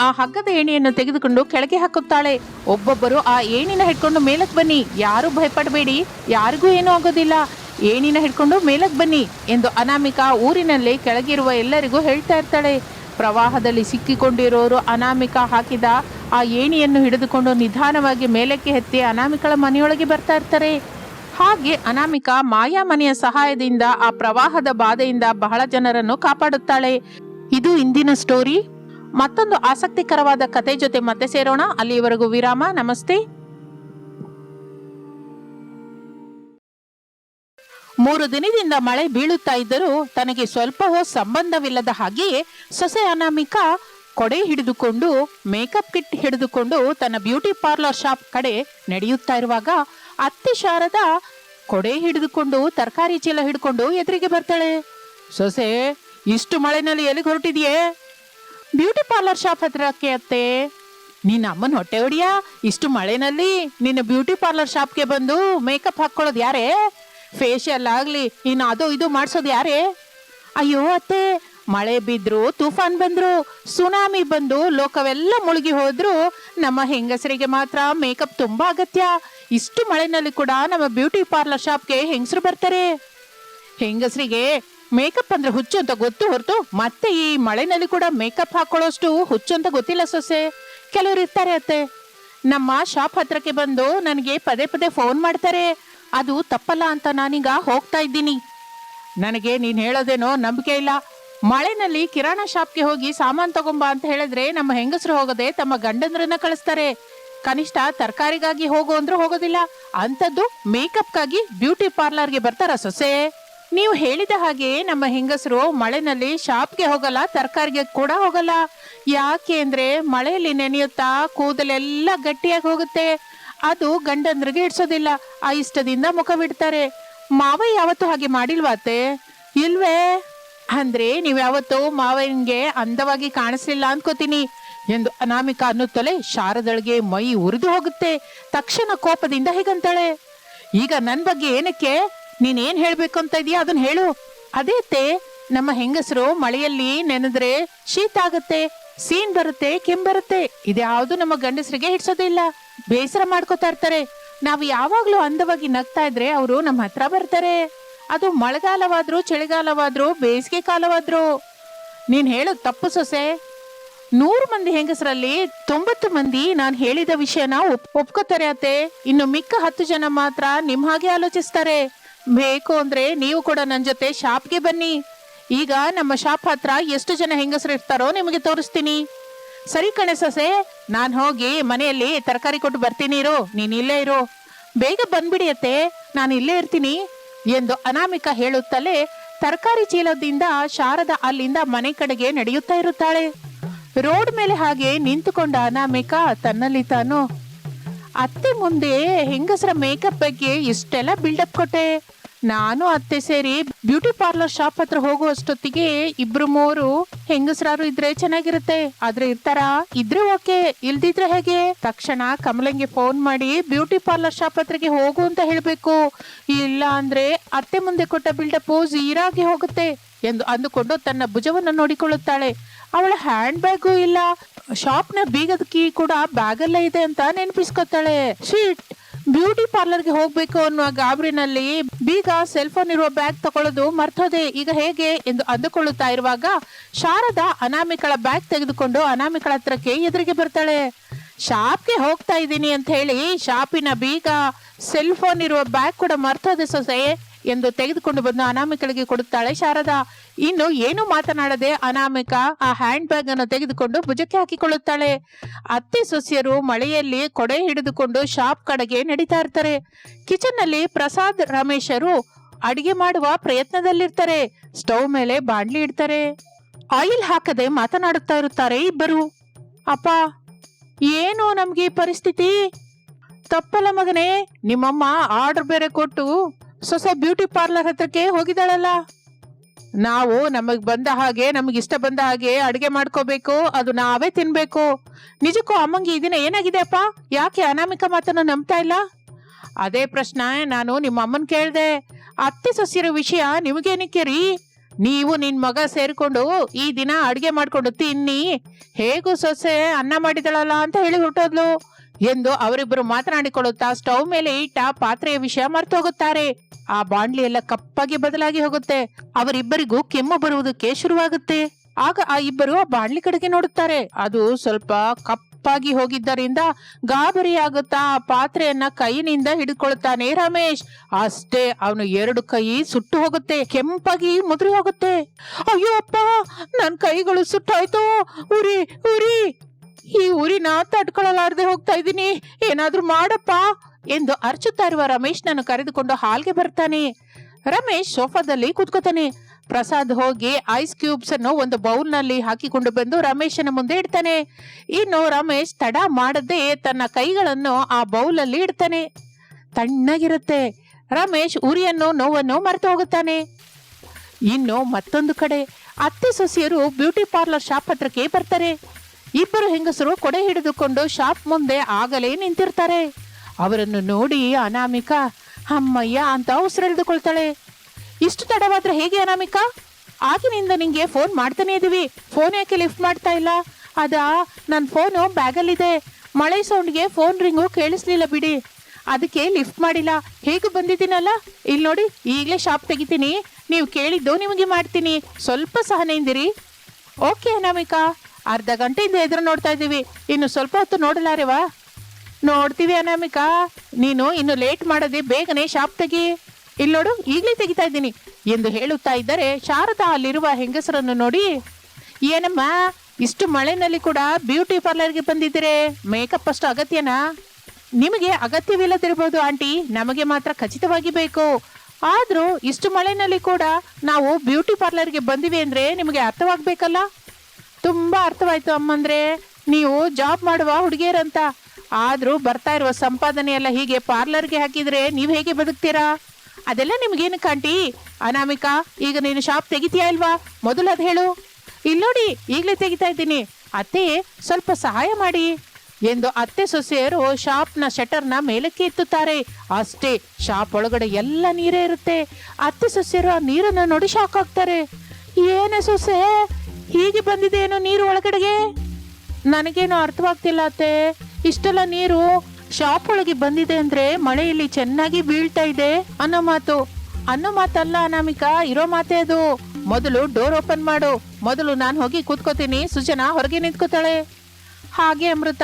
ಆ ಹಗ್ಗದ ಏಣಿಯನ್ನು ತೆಗೆದುಕೊಂಡು ಕೆಳಗೆ ಹಾಕುತ್ತಾಳೆ. ಒಬ್ಬೊಬ್ಬರು ಆ ಏಣಿನ ಹಿಡ್ಕೊಂಡು ಮೇಲಕ್ಕೆ ಬನ್ನಿ. ಯಾರು ಭಯಪಡಬೇಡಿ. ಯಾರಿಗೂ ಏನೂ ಆಗೋದಿಲ್ಲ. ಏಣಿನ ಹಿಡ್ಕೊಂಡು ಮೇಲಕ್ಕೆ ಬನ್ನಿ ಎಂದು ಅನಾಮಿಕಾ ಊರಿನಲ್ಲಿ ಕೆಳಗಿರುವ ಎಲ್ಲರಿಗೂ ಹೇಳ್ತಾ ಇರ್ತಾಳೆ. ಪ್ರವಾಹದಲ್ಲಿ ಸಿಕ್ಕಿಕೊಂಡಿರೋರು ಅನಾಮಿಕಾ ಹಾಕಿದ ಆ ಏಣಿಯನ್ನು ಹಿಡಿದುಕೊಂಡು ನಿಧಾನವಾಗಿ ಮೇಲಕ್ಕೆ ಎತ್ತಿ ಅನಾಮಿಕಳ ಮನೆಯೊಳಗೆ ಬರ್ತಾ ಇರ್ತಾರೆ. ಹಾಗೆ ಅನಾಮಿಕಾ ಮಾಯಾ ಮನೆಯ ಸಹಾಯದಿಂದ ಆ ಪ್ರವಾಹದ ಬಾಧೆಯಿಂದ ಬಹಳ ಜನರನ್ನು ಕಾಪಾಡುತ್ತಾಳೆ. ಇದು ಇಂದಿನ ಸ್ಟೋರಿ ಮತ್ತೊಂದು ಆಸಕ್ತಿಕರವಾದ ಕತೆ ಜೊತೆ ಮತ್ತೆ ಸೇರೋಣ. ಅಲ್ಲಿಯವರೆಗೂ ವಿರಾಮ. ನಮಸ್ತೆ. ಮೂರು ದಿನದಿಂದ ಮಳೆ ಬೀಳುತ್ತಾ ಇದ್ದರೂ ತನಗೆ ಸ್ವಲ್ಪವೂ ಸಂಬಂಧವಿಲ್ಲದ ಹಾಗೆಯೇ ಸೊಸೆ ಅನಾಮಿಕಾ ಕೊಡೆ ಹಿಡಿದುಕೊಂಡು, ಮೇಕಪ್ ಕಿಟ್ ಹಿಡಿದುಕೊಂಡು ತನ್ನ ಬ್ಯೂಟಿ ಪಾರ್ಲರ್ ಶಾಪ್ ಕಡೆ ನಡೆಯುತ್ತಾ ಇರುವಾಗ ಅತ್ತೆ ಶಾರದ ಕೊಡೆ ಹಿಡಿದುಕೊಂಡು ತರಕಾರಿ ಚೀಲ ಹಿಡ್ಕೊಂಡು ಎದುರಿಗೆ ಬರ್ತಾಳೆ. ಸೊಸೆ, ಇಷ್ಟು ಮಳೆನಲ್ಲಿ ಎಲ್ಲಿಗೆ ಹೊರಟಿದೆಯೇ ಬ್ಯೂಟಿ ಪಾರ್ಲರ್ ಶಾಪ್ ಹತ್ರಕ್ಕೆ ಅತ್ತೆ. ನಿನ್ನ ಅಮ್ಮನ ಹೊಟ್ಟೆ ಹೊಡಿಯಾ? ಇಷ್ಟು ಮಳೆನಲ್ಲಿ ನಿನ್ನ ಬ್ಯೂಟಿ ಪಾರ್ಲರ್ ಶಾಪ್ಗೆ ಬಂದು ಮೇಕಪ್ ಹಾಕೊಳ್ಳೋದು ಯಾರೇ? ಫೇಶಿಯಲ್ ಆಗ್ಲಿ, ಇನ್ನು ಅದು ಇದು ಮಾಡಿಸೋದು ಯಾರೇ? ಅಯ್ಯೋ ಅತ್ತೆ, ಮಳೆ ಬಿದ್ರು ತೂಫಾನ್ ಬಂದ್ರು, ಸುನಾಮಿ ಬಂದು ಲೋಕವೆಲ್ಲ ಮುಳುಗಿ ಹೋದ್ರು ನಮ್ಮ ಹೆಂಗಸರಿಗೆ ಮಾತ್ರ ಮೇಕಪ್ ತುಂಬಾ ಅಗತ್ಯ. ಇಷ್ಟು ಮಳೆನಲ್ಲಿ ಕೂಡ ನಮ್ಮ ಬ್ಯೂಟಿ ಪಾರ್ಲರ್ ಶಾಪ್ಗೆ ಹೆಂಗಸರು ಬರ್ತಾರೆ? ಹೆಂಗಸರಿಗೆ ಮೇಕಪ್ ಅಂದ್ರೆ ಹುಚ್ಚು ಅಂತ ಗೊತ್ತು ಹೊರತು ಮತ್ತೆ ಈ ಮಳೆನಲ್ಲಿ ಕೂಡ ಮೇಕಪ್ ಹಾಕೊಳ್ಳೋಷ್ಟು ಹುಚ್ಚು ಅಂತ ಗೊತ್ತಿಲ್ಲ ಸೊಸೆ. ಕೆಲವರು ಇರ್ತಾರೆ ಅತ್ತೆ. ನಮ್ಮ ಶಾಪ್ ಹತ್ರಕ್ಕೆ ಬಂದು ನನಗೆ ಪದೇ ಪದೇ ಫೋನ್ ಮಾಡ್ತಾರೆ. ಅದು ತಪ್ಪಲ್ಲ ಅಂತ ನಾನೀಗ ಹೋಗ್ತಾ ಇದ್ದೀನಿ. ನನಗೆ ನೀನ್ ಹೇಳೋದೇನೋ ನಂಬಿಕೆ ಇಲ್ಲ. ಮಳೆನಲ್ಲಿ ಕಿರಾಣ ಶಾಪ್ಗೆ ಹೋಗಿ ಸಾಮಾನ್ ತಗೊಂಬಾ ಅಂತ ಹೇಳಿದ್ರೆ ನಮ್ಮ ಹೆಂಗಸರು ಹೋಗದೆ ತಮ್ಮ ಗಂಡಂದ್ರನ್ನ ಕಳಿಸ್ತಾರೆ. ಕನಿಷ್ಠ ತರಕಾರಿಗಾಗಿ ಹೋಗು ಅಂದ್ರೂ ಹೋಗೋದಿಲ್ಲ. ಅಂಥದ್ದು ಮೇಕಪ್ಗಾಗಿ ಬ್ಯೂಟಿ ಪಾರ್ಲರ್ಗೆ ಬರ್ತಾರ ಸೊಸೆ? ನೀವು ಹೇಳಿದ ಹಾಗೆ ನಮ್ಮ ಹೆಂಗಸರು ಮಳೆನಲ್ಲಿ ಶಾಪ್ಗೆ ಹೋಗಲ್ಲ, ತರಕಾರಿಗೆ ಕೂಡ ಹೋಗಲ್ಲ. ಯಾಕೆ ಅಂದ್ರೆ ಮಳೆಯಲ್ಲಿ ನೆನೆಯುತ್ತಾ ಕೂದಲೆಲ್ಲ ಗಟ್ಟಿಯಾಗಿ ಹೋಗುತ್ತೆ. ಅದು ಗಂಡಂದ್ರಿಗೆ ಇಡ್ಸೋದಿಲ್ಲ ಆ ಇಷ್ಟದಿಂದ ಮುಖ ಬಿಡ್ತಾರೆ. ಮಾವ ಯಾವತ್ತೂ ಹಾಗೆ ಮಾಡಿಲ್ವಾತೆ ಇಲ್ವೇ? ಅಂದ್ರೆ ನೀವು ಯಾವತ್ತು ಮಾವನಿಗೆ ಅಂದವಾಗಿ ಕಾಣಿಸ್ಲಿಲ್ಲ ಅನ್ಕೋತೀನಿ. ಎಂದು ಅನಾಮಿಕಾ ಅನ್ನುತ್ತಲೇ ಶಾರದಳಿಗೆ ಮೈ ಉರಿದು ಹೋಗುತ್ತೆ. ತಕ್ಷಣ ಕೋಪದಿಂದ ಹೇಗಂತಾಳೆ. ಈಗ ನನ್ನ ಬಗ್ಗೆ ಏನಕ್ಕೆ? ನೀನೇನ್ ಹೇಳ್ಬೇಕು ಅಂತ ಇದೀಯ? ಅದನ್ನ ಹೇಳು. ಅದೇತೆ ನಮ್ಮ ಹೆಂಗಸರು ಮಳೆಯಲ್ಲಿ ನೆನೆದ್ರೆ ಶೀತ ಆಗತ್ತೆ, ಸೀನ್ ಬರುತ್ತೆ ಕೆಮ್ ಬರುತ್ತೆ. ಇದ್ಯಾವುದು ನಮ್ಮ ಗಂಡಸರಿಗೆ ಹಿಡ್ಸೋದಿಲ್ಲ ಬೇಸರ ಮಾಡ್ಕೋತಾ ಇರ್ತಾರೆ. ನಾವು ಯಾವಾಗ್ಲೂ ಅಂದವಾಗಿ ನಗ್ತಾ ಇದ್ರೆ ಅವರು ನಮ್ಮ ಹತ್ರ ಬರ್ತಾರೆ. ಅದು ಮಳೆಗಾಲವಾದ್ರೂ, ಚಳಿಗಾಲವಾದ್ರೂ, ಬೇಸಿಗೆ ಕಾಲವಾದ್ರು. ನೀನ್ ಹೇಳು ತಪ್ಪು ಸೊಸೆ. ನೂರು ಮಂದಿ ಹೆಂಗಸರಲ್ಲಿ ತೊಂಬತ್ತು ಮಂದಿ ನಾನು ಹೇಳಿದ ವಿಷಯನ ಒಪ್, ಒಪ್ಕೋತಾರೆ ಅತ್ತೆ. ಇನ್ನು ಮಿಕ್ಕ ಹತ್ತು ಜನ ಮಾತ್ರ ನಿಮ್ ಹಾಗೆ ಆಲೋಚಿಸ್ತಾರೆ. ಬೇಕು ಅಂದ್ರೆ ನೀವು ಕೂಡ ನನ್ನ ಜೊತೆ ಶಾಪ್ಗೆ ಬನ್ನಿ. ಈಗ ನಮ್ಮ ಶಾಪ್ ಹತ್ರ ಎಷ್ಟು ಜನ ಹೆಂಗಸರು ಇರ್ತಾರೋ ನಿಮಗೆ ತೋರಿಸ್ತೀನಿ. ಸರಿ ಕಣೆ ಸೊಸೆ, ನಾನು ಹೋಗಿ ಮನೆಯಲ್ಲಿ ತರಕಾರಿ ಕೊಟ್ಟು ಬರ್ತೀನಿ ಇರು, ನೀನ್ ಇಲ್ಲೇ ಇರು. ಬೇಗ ಬಂದ್ಬಿಡಿ ಅತ್ತೆ, ನಾನು ಇಲ್ಲೇ ಇರ್ತೀನಿ ಎಂದು ಅನಾಮಿಕಾ ಹೇಳುತ್ತಲೇ ತರಕಾರಿ ಚೀಲದಿಂದ ಶಾರದ ಅಲ್ಲಿಂದ ಮನೆ ಕಡೆಗೆ ನಡೆಯುತ್ತಾ ಇರುತ್ತಾಳೆ. ರೋಡ್ ಮೇಲೆ ಹಾಗೆ ನಿಂತುಕೊಂಡ ಅನಾಮಿಕಾ ತನ್ನಲ್ಲಿ ತಾನು ಅತ್ತೆ ಮುಂದೆ ಹೆಂಗಸರ ಮೇಕಪ್ ಬಗ್ಗೆ ಇಷ್ಟೆಲ್ಲ ಬಿಲ್ಡಪ್ ಕೊಟ್ಟೆ. ನಾನು ಅತ್ತೆ ಸೇರಿ ಬ್ಯೂಟಿ ಪಾರ್ಲರ್ ಶಾಪ್ ಹತ್ರ ಹೋಗುವಷ್ಟೊತ್ತಿಗೆ ಇಬ್ರು ಮೂರು ಹೆಂಗಸರಾರು ಇದ್ರೆ ಚೆನ್ನಾಗಿರುತ್ತೆ. ಆದ್ರೆ ಇರ್ತಾರ? ಇದ್ರೆ ಓಕೆ, ಇಲ್ದಿದ್ರೆ ಹೇಗೆ? ತಕ್ಷಣ ಕಮಲಂಗೆ ಫೋನ್ ಮಾಡಿ ಬ್ಯೂಟಿ ಪಾರ್ಲರ್ ಶಾಪ್ ಹತ್ರಗೆ ಹೋಗು ಅಂತ ಹೇಳ್ಬೇಕು. ಇಲ್ಲ ಅಂದ್ರೆ ಅತ್ತೆ ಮುಂದೆ ಕೊಟ್ಟ ಬಿಲ್ಡಪ್ ಝೀರಾಗಿ ಹೋಗುತ್ತೆ ಎಂದು ಅಂದುಕೊಂಡು ತನ್ನ ಭುಜವನ್ನು ನೋಡಿಕೊಳ್ಳುತ್ತಾಳೆ. ಅವಳ ಹ್ಯಾಂಡ್ ಬ್ಯಾಗು ಇಲ್ಲ. ಶಾಪ್ನ ಬೀಗದ ಕೀ ಕೂಡ ಬ್ಯಾಗಲ್ಲೇ ಇದೆ ಅಂತ ನೆನಪಿಸ್ಕೊತಾಳೆ. ಶೀಟ್ ಬ್ಯೂಟಿ ಪಾರ್ಲರ್ಗೆ ಹೋಗ್ಬೇಕು ಅನ್ನುವ ಗಾಬರಿನಲ್ಲಿ ಬೀಗ ಸೆಲ್ ಫೋನ್ ಇರುವ ಬ್ಯಾಗ್ ತಗೊಳ್ಳೋದು ಮರ್ತೋದೆ. ಈಗ ಹೇಗೆ ಎಂದು ಅಂದುಕೊಳ್ಳುತ್ತಾ ಇರುವಾಗ ಶಾರದಾ ಅನಾಮಿಕಳ ಬ್ಯಾಗ್ ತೆಗೆದುಕೊಂಡು ಅನಾಮಿಕಳ ಹತ್ರಕ್ಕೆ ಎದುರಿಗೆ ಬರ್ತಾಳೆ. ಶಾಪ್ಗೆ ಹೋಗ್ತಾ ಇದ್ದೀನಿ ಅಂತ ಹೇಳಿ ಶಾಪಿನ ಬೀಗ ಸೆಲ್ ಫೋನ್ ಇರುವ ಬ್ಯಾಗ್ ಕೂಡ ಮರ್ತೋದೆ ಸೊಸೆ. ಎಂದು ತೆಗೆದುಕೊಂಡು ಬಂದು ಅನಾಮಿಕಳಿಗೆ ಕೊಡುತ್ತಾಳೆ. ಶಾರದಾ, ಇನ್ನು ಏನು ಮಾತನಾಡದೆ ಅನಾಮಿಕ ಆ ಹ್ಯಾಂಡ್ ಬ್ಯಾಗ್ ಅನ್ನು ತೆಗೆದುಕೊಂಡು ಭುಜಕ್ಕೆ ಹಾಕಿಕೊಳ್ಳುತ್ತಾಳೆ. ಅತ್ತೆ ಸೊಸೆಯರು ಮಳೆಯಲ್ಲಿ ಕೊಡೆ ಹಿಡಿದುಕೊಂಡು ಶಾಪ್ ಕಡೆಗೆ ನಡೀತಾ ಇರ್ತಾರೆ. ಕಿಚನ್ನಲ್ಲಿ ಪ್ರಸಾದ್, ರಮೇಶರು ಅಡಿಗೆ ಮಾಡುವ ಪ್ರಯತ್ನದಲ್ಲಿರ್ತಾರೆ. ಸ್ಟವ್ ಮೇಲೆ ಬಾಂಡ್ಲಿ ಇಡ್ತಾರೆ. ಆಯಿಲ್ ಹಾಕದೆ ಮಾತನಾಡುತ್ತಾ ಇರುತ್ತಾರೆ ಇಬ್ಬರು. ಅಪ್ಪ, ಏನು ನಮ್ಗೆ ಈ ಪರಿಸ್ಥಿತಿ? ತಪ್ಪಲ್ಲ ಮಗನೇ, ನಿಮ್ಮಮ್ಮ ಆರ್ಡರ್ ಬೇರೆ ಕೊಟ್ಟು ಸೊಸೆ ಬ್ಯೂಟಿ ಪಾರ್ಲರ್ ಹತ್ರಕ್ಕೆ ಹೋಗಿದ್ದಾಳಲ್ಲ? ನಾವು ನಮಗ್ ಬಂದ ಹಾಗೆ, ನಮಗ್ ಇಷ್ಟ ಬಂದ ಹಾಗೆ ಅಡಿಗೆ ಮಾಡ್ಕೋಬೇಕು, ಅದು ನಾವೇ ತಿನ್ಬೇಕು. ನಿಜಕ್ಕೂ ಅಮ್ಮಂಗೆ ಈ ದಿನ ಏನಾಗಿದೆ ಅಪ್ಪ? ಯಾಕೆ ಅನಾಮಿಕ ಮಾತನ್ನು ನಂಬ್ತಾ ಇಲ್ಲ? ಅದೇ ಪ್ರಶ್ನೆ ನಾನು ನಿಮ್ಮ ಅಮ್ಮನ್ ಕೇಳ್ದೆ. ಅತ್ತೆ ಸೊಸಿರೋ ವಿಷಯ ನಿಮಗೇನಕ್ಕೆ ರೀ? ನೀವು ನಿನ್ ಮಗ ಸೇರ್ಕೊಂಡು ಈ ದಿನ ಅಡಿಗೆ ಮಾಡ್ಕೊಂಡು ತಿನ್ನಿ. ಹೇಗೂ ಸೊಸೆ ಅನ್ನ ಮಾಡಿದಳಲ್ಲ ಅಂತ ಹೇಳಿ ಹೊರಟೋದ್ಲು. ಎಂದು ಅವರಿಬ್ಬರು ಮಾತನಾಡಿಕೊಳ್ಳುತ್ತಾ ಸ್ಟವ್ ಮೇಲೆ ಇಟ್ಟ ಪಾತ್ರೆಯ ವಿಷಯ ಮರ್ತು ಹೋಗುತ್ತಾರೆ ಆ ಬಾಂಡ್ಲಿ ಎಲ್ಲ ಕಪ್ಪಾಗಿ ಬದಲಾಗಿ ಹೋಗುತ್ತೆ. ಅವರಿಬ್ಬರಿಗೂ ಕೆಮ್ಮು ಬರುವುದಕ್ಕೆ ಶುರುವಾಗುತ್ತೆ. ಆಗ ಆ ಇಬ್ಬರು ಆ ಬಾಂಡ್ಲಿ ಕಡೆಗೆ ನೋಡುತ್ತಾರೆ. ಅದು ಸ್ವಲ್ಪ ಕಪ್ಪಾಗಿ ಹೋಗಿದ್ದರಿಂದ ಗಾಬರಿಯಾಗುತ್ತಾ ಆ ಪಾತ್ರೆಯನ್ನ ಕೈನಿಂದ ಹಿಡ್ಕೊಳ್ತಾನೆ ರಮೇಶ್. ಅಷ್ಟೇ, ಅವನು ಎರಡು ಕೈ ಸುಟ್ಟು ಹೋಗುತ್ತೆ, ಕೆಂಪಾಗಿ ಮುದುರಿ ಹೋಗುತ್ತೆ. ಅಯ್ಯೋ ಅಪ್ಪ, ನನ್ ಕೈಗಳು ಸುಟ್ಟಾಯ್ತು. ಉರಿ ಉರಿ. ಈ ಊರಿನ ತಡ್ಕೊಳ್ಳಲಾರದೆ ಹೋಗ್ತಾ ಇದ್ದೀನಿ. ಏನಾದ್ರೂ ಮಾಡಪ್ಪ. ಎಂದು ಅರ್ಚುತ್ತಾ ಇರುವ ರಮೇಶ್ನನ್ನು ಕರೆದುಕೊಂಡು ಹಾಲ್ಗೆ ಬರ್ತಾನೆ. ರಮೇಶ್ ಸೋಫಾದಲ್ಲಿ ಕೂತ್ಕೋತಾನೆ. ಪ್ರಸಾದ್ ಹೋಗಿ ಐಸ್ ಕ್ಯೂಬ್ಸ್ ಅನ್ನು ಒಂದು ಬೌಲ್ನಲ್ಲಿ ಹಾಕಿಕೊಂಡು ಬಂದು ರಮೇಶನ ಮುಂದೆ ಇಡ್ತಾನೆ. ಇನ್ನು ರಮೇಶ್ ತಡ ಮಾಡದೆ ತನ್ನ ಕೈಗಳನ್ನು ಆ ಬೌಲ್ ಅಲ್ಲಿ ಇಡ್ತಾನೆ. ತಣ್ಣಗಿರುತ್ತೆ. ರಮೇಶ್ ಉರಿಯನ್ನು, ನೋವನ್ನು ಮರೆತು ಹೋಗುತ್ತಾನೆ. ಇನ್ನು ಮತ್ತೊಂದು ಕಡೆ ಅತ್ತೆ ಸೊಸಿಯರು ಬ್ಯೂಟಿ ಪಾರ್ಲರ್ ಶಾಪ್ ಹತ್ರಕ್ಕೆ ಬರ್ತಾರೆ. ಇಬ್ಬರು ಹೆಂಗಸರು ಕೊಡೆ ಹಿಡಿದುಕೊಂಡು ಶಾಪ್ ಮುಂದೆ ಆಗಲೇ ನಿಂತಿರ್ತಾರೆ. ಅವರನ್ನು ನೋಡಿ ಅನಾಮಿಕಾ, ಅಮ್ಮಯ್ಯ, ಅಂತ ಉಸಿರೆಳೆದುಕೊಳ್ತಾಳೆ. ಇಷ್ಟು ತಡವಾದ್ರೆ ಹೇಗೆ ಅನಾಮಿಕಾ? ಆಗಿನಿಂದ ನಿಂಗೆ ಫೋನ್ ಮಾಡ್ತಾನೆ ಇದೀವಿ ಫೋನ್ ಯಾಕೆ ಲಿಫ್ಟ್ ಮಾಡ್ತಾ ಇಲ್ಲ? ಅದಾ ನನ್ನ ಫೋನು ಬ್ಯಾಗಲ್ಲಿದೆ. ಮಳೆ ಸೌಂಡ್ಗೆ ಫೋನ್ ರಿಂಗು ಕೇಳಿಸ್ಲಿಲ್ಲ ಬಿಡಿ. ಅದಕ್ಕೆ ಲಿಫ್ಟ್ ಮಾಡಿಲ್ಲ. ಹೇಗೆ ಬಂದಿದ್ದೀನಲ್ಲ? ಇಲ್ಲಿ ನೋಡಿ, ಈಗಲೇ ಶಾಪ್ ತೆಗಿತೀನಿ. ನೀವು ಕೇಳಿದ್ದು ನಿಮಗೆ ಮಾಡ್ತೀನಿ. ಸ್ವಲ್ಪ ಸಹನೆಯಿಂದಿರಿ ಓಕೆ ಅನಾಮಿಕಾ. ಅರ್ಧ ಗಂಟೆಯಿಂದ ಎದುರು ನೋಡ್ತಾ ಇದ್ದೀವಿ. ಇನ್ನು ಸ್ವಲ್ಪ ಹೊತ್ತು ನೋಡಲಾರೆವಾ ನೋಡ್ತೀವಿ ಅನಾಮಿಕಾ. ನೀನು ಇನ್ನು ಲೇಟ್ ಮಾಡದೆ ಬೇಗನೆ ಶಾಪ್ ತೆಗಿ. ಇಲ್ಲಿ ನೋಡು, ಈಗಲೇ ತೆಗಿತಾ ಇದ್ದೀನಿ. ಎಂದು ಹೇಳುತ್ತಾ ಇದ್ದರೆ ಶಾರದಾ ಅಲ್ಲಿರುವ ಹೆಂಗಸರನ್ನು ನೋಡಿ, ಏನಮ್ಮ, ಇಷ್ಟು ಮಳೆನಲ್ಲಿ ಕೂಡ ಬ್ಯೂಟಿ ಪಾರ್ಲರ್ಗೆ ಬಂದಿದ್ದೀರೆ? ಮೇಕಪ್ ಅಷ್ಟು ಅಗತ್ಯನಾ? ನಿಮಗೆ ಅಗತ್ಯವಿಲ್ಲದಿರಬಹುದು ಆಂಟಿ, ನಮಗೆ ಮಾತ್ರ ಖಚಿತವಾಗಿ ಬೇಕು. ಆದರೂ ಇಷ್ಟು ಮಳೆನಲ್ಲಿ ಕೂಡ ನಾವು ಬ್ಯೂಟಿ ಪಾರ್ಲರ್ಗೆ ಬಂದಿವಿ ಅಂದ್ರೆ ನಿಮಗೆ ಅರ್ಥವಾಗಬೇಕಲ್ಲ? ತುಂಬಾ ಅರ್ಥವಾಯ್ತು ಅಮ್ಮಂದ್ರೆ, ನೀವು ಜಾಬ್ ಮಾಡುವ ಹುಡುಗಿಯರಂತ. ಆದ್ರೂ ಬರ್ತಾ ಇರುವ ಸಂಪಾದನೆ ಎಲ್ಲ ಹೀಗೆ ಪಾರ್ಲರ್ಗೆ ಹಾಕಿದ್ರೆ ನೀವು ಹೇಗೆ ಬದುಕ್ತೀರಾ? ಅದೆಲ್ಲ ನಿಮ್ಗೇನು ಕಾಂಟಿ? ಅನಾಮಿಕಾ, ಈಗ ನೀನು ಶಾಪ್ ತೆಗಿತೀಯಾ ಇಲ್ವಾ? ಮೊದಲು ಅದು ಹೇಳು. ಇಲ್ಲೋಡಿ ಈಗಲೇ ತೆಗಿತಾ ಇದ್ದೀನಿ. ಅತ್ತೆ, ಸ್ವಲ್ಪ ಸಹಾಯ ಮಾಡಿ. ಎಂದು ಅತ್ತೆ ಸೊಸೆಯರು ಶಾಪ್ನ ಶಟರ್ನ ಮೇಲಕ್ಕೆ ಎತ್ತುತ್ತಾರೆ. ಅಷ್ಟೇ ಶಾಪ್ ಒಳಗಡೆ ಎಲ್ಲ ನೀರೇ ಇರುತ್ತೆ. ಅತ್ತೆ ಸೊಸೆಯರು ಆ ನೀರನ್ನು ನೋಡಿ ಶಾಕ್ ಆಗ್ತಾರೆ. ಏನೇ ಸೊಸೆ, ಹೀಗೆ ಬಂದಿದೆ ಏನೋ ನೀರು ಒಳಗಡೆಗೆ? ನನಗೇನು ಅರ್ಥವಾಗ್ತಿಲ್ಲ ಅತ್ತೆ. ಇಷ್ಟೆಲ್ಲ ನೀರು ಶಾಪ್ ಒಳಗೆ ಬಂದಿದೆ ಅಂದ್ರೆ ಮಳೆಯಲ್ಲಿ ಚೆನ್ನಾಗಿ ಬೀಳ್ತಾ ಇದೆ. ಅನ್ನೋ ಮಾತು, ಅನ್ನೋ ಮಾತಲ್ಲ ಅನಾಮಿಕಾ, ಇರೋ ಮಾತೇ ಅದು. ಮೊದಲು ಡೋರ್ ಓಪನ್ ಮಾಡು. ಮೊದಲು ನಾನು ಹೋಗಿ ಕೂತ್ಕೋತೀನಿ. ಸುಜನಾ ಹೊರಗೆ ನಿಂತ್ಕೋತಾಳೆ. ಹಾಗೆ ಅಮೃತ,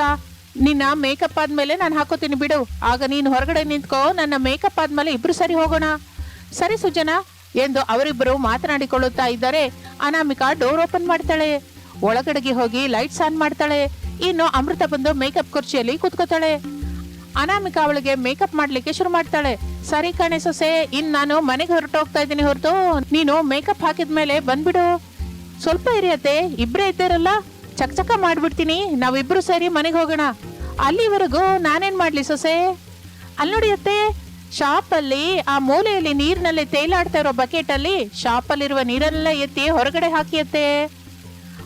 ನಿನ್ನ ಮೇಕಪ್ ಆದ್ಮೇಲೆ ನಾನು ಹಾಕೋತೀನಿ ಬಿಡು. ಆಗ ನೀನು ಹೊರಗಡೆ ನಿಂತ್ಕೋ. ನನ್ನ ಮೇಕಪ್ ಆದ್ಮೇಲೆ ಇಬ್ರು ಸರಿ ಹೋಗೋಣ. ಸರಿ ಸುಜನಾ, ಎಂದು ಅವರಿಬ್ಬರು ಮಾತನಾಡಿಕೊಳ್ಳುತ್ತಾ ಇದ್ದಾರೆ. ಅನಾಮಿಕಾ ಡೋರ್ ಓಪನ್ ಮಾಡ್ತಾಳೆ. ಒಳಗಡೆಗೆ ಹೋಗಿ ಲೈಟ್ಸ್ ಆನ್ ಮಾಡ್ತಾಳೆ. ಇನ್ನು ಅಮೃತ ಬಂದು ಮೇಕಪ್ ಕುರ್ಚಿಯಲ್ಲಿ ಕೂತ್ಕೋತಾಳೆ. ಅನಾಮಿಕಾ ಅವಳಿಗೆ ಮೇಕಪ್ ಮಾಡ್ಲಿಕ್ಕೆ ಶುರು ಮಾಡ್ತಾಳೆ. ಸರಿ ಕಣೆ ಸೊಸೆ, ಇನ್ ನಾನು ಮನೆಗೆ ಹೊರಟೋಗ್ತಾ ಇದ್ದೀನಿ ಹೊರತು. ನೀನು ಮೇಕಪ್ ಹಾಕಿದ್ಮೇಲೆ ಬಂದ್ಬಿಡು. ಸ್ವಲ್ಪ ಇರಿಯತ್ತೆ ಇಬ್ಬರೇ ಇದ್ದೀರಲ್ಲ? ಚಕ್ ಚಕ ಮಾಡ್ಬಿಡ್ತೀನಿ. ನಾವಿಬ್ರು ಸೇರಿ ಮನೆಗೆ ಹೋಗೋಣ. ಅಲ್ಲಿವರೆಗೂ ನಾನೇನ್ ಮಾಡ್ಲಿ ಸೊಸೆ? ಅಲ್ಲಿ ನೋಡಿಯತ್ತೆ ಶಾಪ್ ಅಲ್ಲಿ ಆ ಮೂಲೆಯಲ್ಲಿ ನೀರಿನಲ್ಲಿ ತೇಲಾಡ್ತಾ ಇರೋ ಬಕೆಟ್ ಅಲ್ಲಿ ಶಾಪ್ ಅಲ್ಲಿರುವ ನೀರೆಲ್ಲ ಎತ್ತಿ ಹೊರಗಡೆ ಹಾಕಿ ಅತ್ತೆ.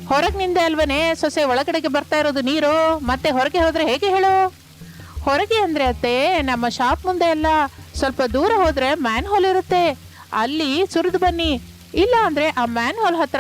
ಹೊರಗಿನಿಂದ ಅಲ್ವನೇ? ಸೊಸೆ ಒಳಗಡೆಗೆ ಬರ್ತಾ ಇರೋದು ನೀರು. ಮತ್ತೆ ಹೊರಗೆ ಹೋದ್ರೆ ಹೇಗೆ ಹೇಳು? ಹೊರಗೆ ಅಂದ್ರೆ ಅತ್ತೆ, ನಮ್ಮ ಶಾಪ್ ಮುಂದೆ ಎಲ್ಲ ಸ್ವಲ್ಪ ದೂರ ಹೋದ್ರೆ ಮ್ಯಾನ್ ಹೋಲ್ ಇರುತ್ತೆ. ಅಲ್ಲಿ ಸುರಿದು ಬನ್ನಿ. ಇಲ್ಲ ಅಂದ್ರೆ ಆ ಮ್ಯಾನ್ ಹೋಲ್ ಹತ್ರ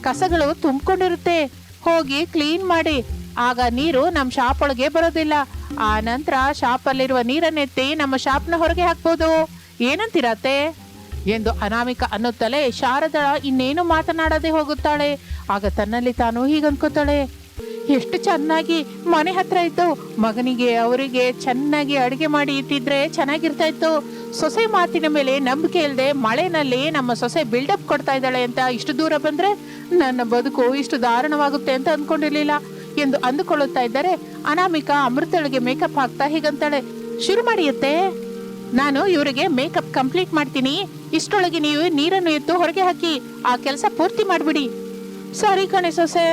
ಕಸಗಳು ತುಂಬಿಕೊಂಡಿರುತ್ತೆ. ಹೋಗಿ ಕ್ಲೀನ್ ಮಾಡಿ. ಆಗ ನೀರು ನಮ್ಮ ಶಾಪ್ ಒಳಗೆ ಬರೋದಿಲ್ಲ. ಆ ನಂತರ ಶಾಪ್ ಅಲ್ಲಿರುವ ನೀರನ್ನೆತ್ತಿ ನಮ್ಮ ಶಾಪ್ನ ಹೊರಗೆ ಹಾಕ್ಬೋದು. ಏನಂತೀರತ್ತೆ ಎಂದು ಅನಾಮಿಕ ಅನ್ನುತ್ತಲೇ ಶಾರದಳ ಇನ್ನೇನು ಮಾತನಾಡದೆ ಹೋಗುತ್ತಾಳೆ. ಆಗ ತನ್ನಲ್ಲಿ ತಾನು ಹೀಗನ್ಕೋತಾಳೆ. ಎಷ್ಟು ಚೆನ್ನಾಗಿ ಮನೆ ಹತ್ರ ಇತ್ತು ಮಗನಿಗೆ, ಅವರಿಗೆ ಚೆನ್ನಾಗಿ ಅಡಿಗೆ ಮಾಡಿ ಇಟ್ಟಿದ್ರೆ ಚೆನ್ನಾಗಿರ್ತಾ ಇತ್ತು. ಸೊಸೆ ಮಾತಿನ ಮೇಲೆ ನಂಬಿಕೆ ಇಲ್ಲದೆ ಮಳೆನಲ್ಲಿ ನಮ್ಮ ಸೊಸೆ ಬಿಲ್ಡಪ್ ಕೊಡ್ತಾ ಇದ್ದಾಳೆ ಅಂತ ಇಷ್ಟು ದೂರ ಬಂದ್ರೆ ನನ್ನ ಬದುಕು ಇಷ್ಟು ದಾರುಣವಾಗುತ್ತೆ ಅಂತ ಅಂದ್ಕೊಂಡಿರ್ಲಿಲ್ಲ ಎಂದು ಅಂದುಕೊಳ್ಳುತ್ತಾ ಇದ್ದಾರೆ ಅನಾಮಿಕಾ ಅಮೃತಳಿಗೆ ಮೇಕಪ್ ಹಾಕ್ತಾ ಹೀಗಂತಾಳೆ. ಶುರು ಮಾಡಿಯತ್ತೆ. ನಾನು ಇವರಿಗೆ ಮೇಕಪ್ ಕಂಪ್ಲೀಟ್ ಮಾಡ್ತೀನಿ. ಇಷ್ಟೊಳಗೆ ನೀವು ನೀರನ್ನು ಎತ್ತು ಹೊರಗೆ ಹಾಕಿ ಆ ಕೆಲಸ ಪೂರ್ತಿ ಮಾಡಿಬಿಡಿ. ಸರಿ ಕಣೆ ಸೊಸೆ,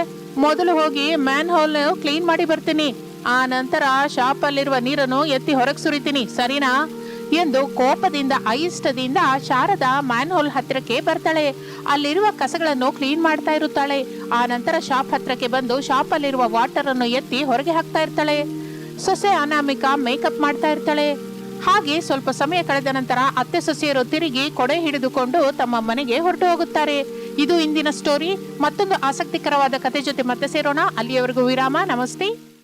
ಮೊದಲು ಹೋಗಿ ಮ್ಯಾನ್ ಹೋಲ್ ಕ್ಲೀನ್ ಮಾಡಿ ಬರ್ತೀನಿ. ಆ ನಂತರ ಶಾಪ್ ಅಲ್ಲಿರುವ ನೀರನ್ನು ಎತ್ತಿ ಹೊರಗೆ ಸುರಿತೀನಿ, ಸರಿನಾ? ಎಂದು ಕೋಪದಿಂದ, ಐಷ್ಟದಿಂದ ಶಾರದ ಮ್ಯಾನ್ ಹೋಲ್ ಹತ್ತಿರಕ್ಕೆ ಬರ್ತಾಳೆ. ಅಲ್ಲಿರುವ ಕಸಗಳನ್ನು ಕ್ಲೀನ್ ಮಾಡ್ತಾ ಇರುತ್ತಾಳೆ. ಆ ನಂತರ ಶಾಪ್ ಹತ್ರಕ್ಕೆ ಬಂದು ಶಾಪ್ ಅಲ್ಲಿರುವ ವಾಟರ್ ಅನ್ನು ಎತ್ತಿ ಹೊರಗೆ ಹಾಕ್ತಾ ಇರ್ತಾಳೆ. ಸೊಸೆ ಅನಾಮಿಕಾ ಮೇಕಪ್ ಮಾಡ್ತಾ ಇರ್ತಾಳೆ. ಹಾಗೆ ಸ್ವಲ್ಪ ಸಮಯ ಕಳೆದ ನಂತರ ಅತ್ತೆ ಸೊಸೆಯರು ತಿರುಗಿ ಕೊಡೆ ಹಿಡಿದುಕೊಂಡು ತಮ್ಮ ಮನೆಗೆ ಹೊರಟು ಹೋಗುತ್ತಾರೆ. ಇದು ಇಂದಿನ ಸ್ಟೋರಿ ಮತ್ತೊಂದು ಆಸಕ್ತಿಕರವಾದ ಕತೆ ಜೊತೆ ಮತ್ತೆ ಸೇರೋಣ. ಅಲ್ಲಿಯವರೆಗೂ ವಿರಾಮ. ನಮಸ್ತೆ.